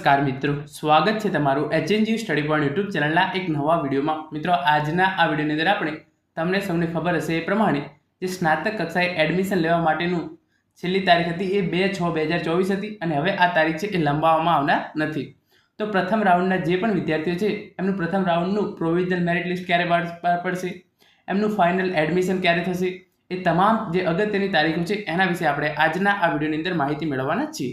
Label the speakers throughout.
Speaker 1: નમસ્કાર મિત્રો. સ્વાગત છે તમારું એચએનજી સ્ટડી પોઈન્ટ યુટ્યુબ ચેનલના એક નવા વિડીયોમાં. મિત્રો, આજના આ વિડીયોની અંદર આપણે તમને સૌને ખબર હશે એ પ્રમાણે જે સ્નાતક કક્ષાએ એડમિશન લેવા માટેનું છેલ્લી તારીખ હતી એ બે છ બે હજાર ચોવીસ હતી અને હવે આ તારીખ છે એ લંબાવવામાં આવનાર નથી. તો પ્રથમ રાઉન્ડના જે પણ વિદ્યાર્થીઓ છે, એમનું પ્રથમ રાઉન્ડનું પ્રોવિઝનલ મેરિટ લિસ્ટ ક્યારે બહાર પડશે? એમનું ફાઇનલ એડમિશન ક્યારે થશે? એ તમામ જે અગત્યની તારીખો છે, એના વિશે આપણે આજના આ વિડીયોની અંદર માહિતી મેળવવાના છીએ.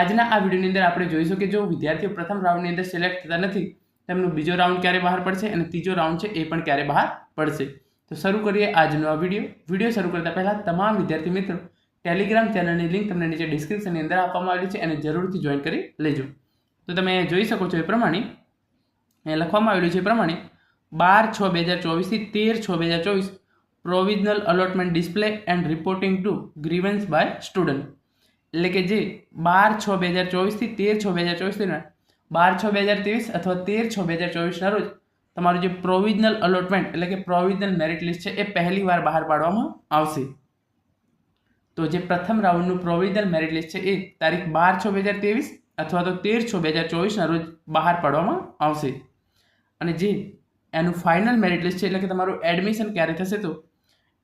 Speaker 1: આજના આ વિડીયોની અંદર આપણે જોઈશું કે જો વિદ્યાર્થીઓ પ્રથમ રાઉન્ડની અંદર સિલેક્ટ થતા નથી, તેમનો બીજો રાઉન્ડ ક્યારે બહાર પડશે અને ત્રીજો રાઉન્ડ છે એ પણ ક્યારે બહાર પડશે. તો શરૂ કરીએ આજનો આ વીડિયો. વીડિયો શરૂ કરતા પહેલાં તમામ વિદ્યાર્થી મિત્રો ટેલિગ્રામ ચેનલની લિંક તમને નીચે ડિસ્ક્રિપ્શનની અંદર આપવામાં આવેલી છે, એને જરૂરથી જોઈન કરી લેજો. તો તમે જોઈ શકો છો એ પ્રમાણે, અહીંયા લખવામાં આવેલું છે એ પ્રમાણે, બાર છ બે હજાર ચોવીસથી તેર છ બે હજાર ચોવીસ provisional allotment display and reporting to grievance by student એટલે કે જે બાર છ બે હજાર ચોવીસથી તેર છ બે હજાર ચોવીસથી બાર છ બે હજાર ત્રેવીસ અથવા તેર છ બે હજાર ચોવીસના રોજ તમારું જે પ્રોવિઝનલ અલોટમેન્ટ એટલે કે પ્રોવિઝનલ મેરિટ લિસ્ટ છે એ પહેલી વાર બહાર પાડવામાં આવશે. તો જે પ્રથમ રાઉન્ડનું પ્રોવિઝનલ મેરિટ લિસ્ટ છે એ તારીખ બાર છ બે હજાર ત્રેવીસ અથવા તો તેર છ બે હજાર ચોવીસના રોજ બહાર પાડવામાં આવશે. અને જે એનું ફાઇનલ મેરિટ લિસ્ટ છે એટલે કે તમારું એડમિશન ક્યારે થશે તો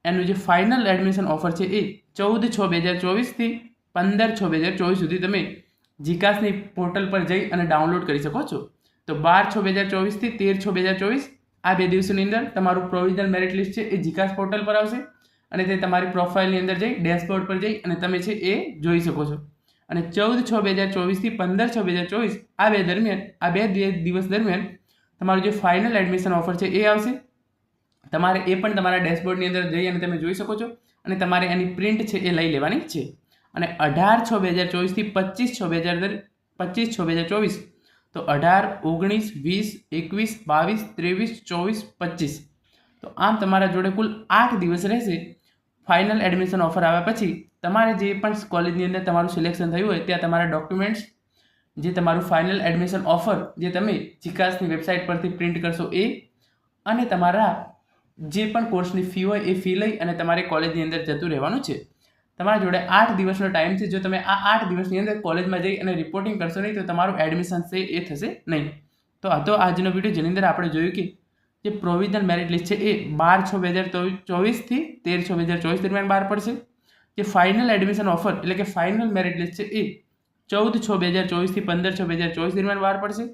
Speaker 1: એનું જે ફાઇનલ એડમિશન ઓફર છે એ ચૌદ છ બે હજાર ચોવીસથી પંદર છ બે હજાર ચોવીસ સુધી તમે જીકાસની પોર્ટલ પર જઈ અને ડાઉનલોડ કરી શકો છો. તો બાર છ બે હજાર ચોવીસથી તેર છ બે હજાર ચોવીસ આ બે દિવસોની અંદર તમારું પ્રોવિઝનલ મેરિટ લિસ્ટ છે એ જીકાસ પોર્ટલ પર આવશે અને તે તમારી પ્રોફાઇલની અંદર જઈ ડેશબોર્ડ પર જઈ અને તમે છે એ જોઈ શકો છો. અને ચૌદ છ બે હજાર ચોવીસથી પંદર છ બે હજાર ચોવીસ આ બે દરમિયાન, આ બે દિવસ દરમિયાન તમારું જે ફાઇનલ એડમિશન ઓફર છે એ આવશે. તમારે એ પણ તમારા ડેશબોર્ડની અંદર જઈ અને તમે જોઈ શકો છો અને તમારે એની પ્રિન્ટ છે એ લઈ લેવાની છે. અને અઢાર છ બે હજાર ચોવીસથી પચીસ છ બે હજાર પચીસ છ બે હજાર ચોવીસ. તો અઢાર, ઓગણીસ, વીસ, એકવીસ, બાવીસ, ત્રેવીસ, ચોવીસ, પચીસ. તો આમ તમારા જોડે કુલ આઠ દિવસ રહેશે. ફાઇનલ એડમિશન ઓફર આવ્યા પછી તમારે જે પણ કોલેજની અંદર તમારું સિલેક્શન થયું હોય, ત્યાં તમારા ડોક્યુમેન્ટ્સ જે તમારું ફાઇનલ એડમિશન ઓફર જે તમે જીકાસની વેબસાઇટ પરથી પ્રિન્ટ કરશો એ, અને તમારા જે પણ કોર્સની ફી હોય એ ફી લઈ અને તમારે કોલેજની અંદર જતું રહેવાનું છે. તમારા જોડે આઠ દિવસનો ટાઈમ છે. જો તમે આ આઠ દિવસની અંદર કોલેજમાં જઈ અને રિપોર્ટિંગ કરશો નહીં, તો તમારું એડમિશન છે એ થશે નહીં. તો આ તો આજનો વીડિયો જેની અંદર આપણે જોયું કે જે પ્રોવિઝનલ મેરિટ લિસ્ટ છે એ બાર છ બે હજાર ચોવીસથી તેર છ બે હજાર ચોવીસ દરમિયાન બહાર પડશે. જે ફાઇનલ એડમિશન ઓફર એટલે કે ફાઇનલ મેરિટ લિસ્ટ છે એ ચૌદ છ બે હજાર ચોવીસથી પંદર છ બે હજાર ચોવીસ દરમિયાન બહાર પડશે.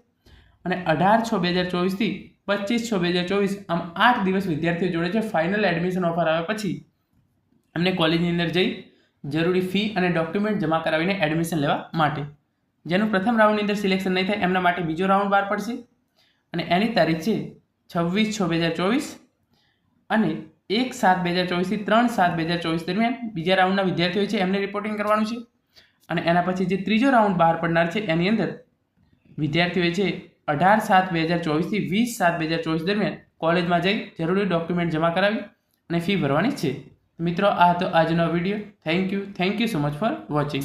Speaker 1: અને અઢાર છ બે હજાર ચોવીસથી પચીસ છ બે હજાર ચોવીસ આમ આઠ દિવસ વિદ્યાર્થીઓ જોડે છે ફાઇનલ એડમિશન ઓફર આવ્યા પછી એમને કોલેજની અંદર જઈ જરૂરી ફી અને ડોક્યુમેન્ટ જમા કરાવીને એડમિશન લેવા માટે. જેનું પ્રથમ રાઉન્ડની અંદર સિલેક્શન નહીં થાય, એમના માટે બીજો રાઉન્ડ બહાર પડશે. અને એની તારીખ છે છવ્વીસ છ બે હજાર ચોવીસ અને એક સાત બે હજાર ચોવીસથી ત્રણ સાત બે હજાર ચોવીસ દરમિયાન બીજા રાઉન્ડના વિદ્યાર્થીઓ છે, એમને રિપોર્ટિંગ કરવાનું છે. અને એના પછી જે ત્રીજો રાઉન્ડ બહાર પડનાર છે, એની અંદર વિદ્યાર્થીઓએ છે અઢાર સાત બે હજાર ચોવીસથી વીસ સાત બે હજાર ચોવીસ દરમિયાન કોલેજમાં જઈ જરૂરી ડોક્યુમેન્ટ જમા કરાવી અને ફી ભરવાની છે. મિત્રો આ હતો આજનો video. Thank you thank you so much for watching